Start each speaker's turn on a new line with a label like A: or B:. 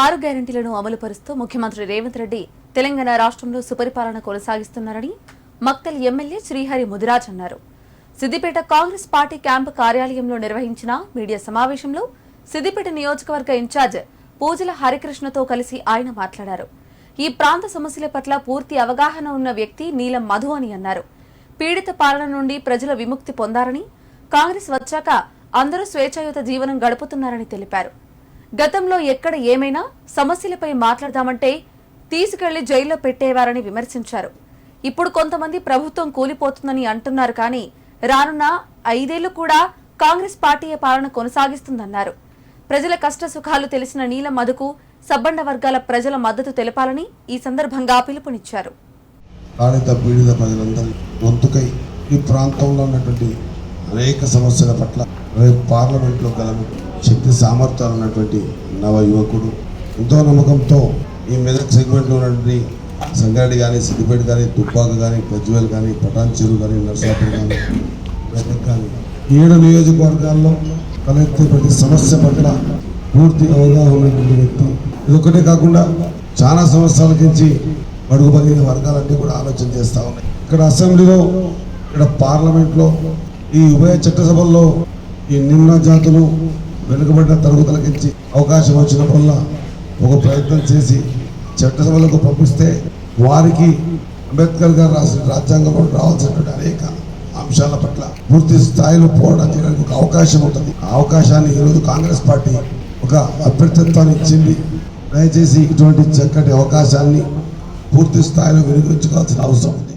A: ఆరు గ్యారంటీలను అమలు పరుస్తూ ముఖ్యమంత్రి రేవంత్ రెడ్డి తెలంగాణ రాష్ట్రంలో సుపరిపాలన కొనసాగిస్తున్నారని మక్తల్ ఎమ్మెల్యే శ్రీహరి ముదిరాజ్ అన్నారు. సిద్దిపేట కాంగ్రెస్ పార్టీ క్యాంపు కార్యాలయంలో నిర్వహించిన మీడియా సమావేశంలో సిద్దిపేట నియోజకవర్గ ఇన్ఛార్జ్ పూజల హరికృష్ణతో కలిసి ఆయన మాట్లాడారు. ఈ ప్రాంత సమస్యల పట్ల పూర్తి అవగాహన ఉన్న వ్యక్తి నీలం మధు అని అన్నారు. పీడిత పాలన నుండి ప్రజల విముక్తి పొందారని కాంగ్రెస్ వచ్చాక అందరూ స్వేచ్ఛాయుత జీవనం గడుపుతున్నారని తెలిపారు. గతంలో ఎక్కడ ఏమైనా సమస్యలపై మాట్లాడదామంటే తీసుకెళ్ళి జైల్లో పెట్టేవారని విమర్శించారు. ఇప్పుడు కొంతమంది ప్రభుత్వం కూలిపోతుందని అంటున్నారు కానీ రానున్న ఐదేళ్ళు కూడా కాంగ్రెస్ పార్టీ పాలన కొనసాగిస్తుందన్నారు. ప్రజల కష్ట సుఖాలు తెలిసిన నీల మధుకు సబ్బండ వర్గాల ప్రజల మద్దతు తెలపాలని ఈ సందర్భంగా పిలుపునిచ్చారు.
B: బాధిత పీడిత ప్రజలందరి గొంతుకై ఈ ప్రాంతంలో ఉన్నటువంటి అనేక సమస్యల పట్ల రేపు పార్లమెంట్లో గలను శక్తి సామర్థ్యాలు ఉన్నటువంటి నవ యువకుడు. ఎంతో నమ్మకంతో ఈ మెదక్ సెగ్మెంట్లో ఉన్నటువంటి సంగారెడ్డి కానీ సిద్దిపేట కానీ తుపాకు కానీ ప్రజ్వల్ కానీ పటాన్ చెరువు కానీ నర్సాపూర్ కానీ మెదక్ కానీ ఏడు నియోజకవర్గాల్లో తలెత్తే ప్రతి సమస్య పట్ల పూర్తి అవగాహన ఉన్నటువంటి వ్యక్తి. ఇదొక్కటే కాకుండా చాలా సంవత్సరాల నుంచి అడుగు పదిహేను వర్గాలన్నీ కూడా ఆలోచన చేస్తూ ఉన్నాయి. ఇక్కడ అసెంబ్లీలో ఇక్కడ పార్లమెంట్లో ఈ ఉభయ చట్టసభల్లో ఈ నిమ్న జాతులు వెనుకబడిన తరగతులకించి అవకాశం వచ్చినప్పుడల్లా ఒక ప్రయత్నం చేసి చట్టసభలకు పంపిస్తే వారికి అంబేద్కర్ గారు రాసిన రాజ్యాంగంలో రావాల్సినటువంటి అనేక అంశాల పట్ల పూర్తి స్థాయిలో పోవడం చేయడానికి ఒక అవకాశం ఉంటుంది. ఆ అవకాశాన్ని ఈరోజు కాంగ్రెస్ పార్టీ ఒక అభ్యర్థిత్వాన్ని ఇచ్చింది. దయచేసి ఇటువంటి చక్కటి అవకాశాన్ని పూర్తి స్థాయిలో వినియోగించుకోవాల్సిన అవసరం ఉంది.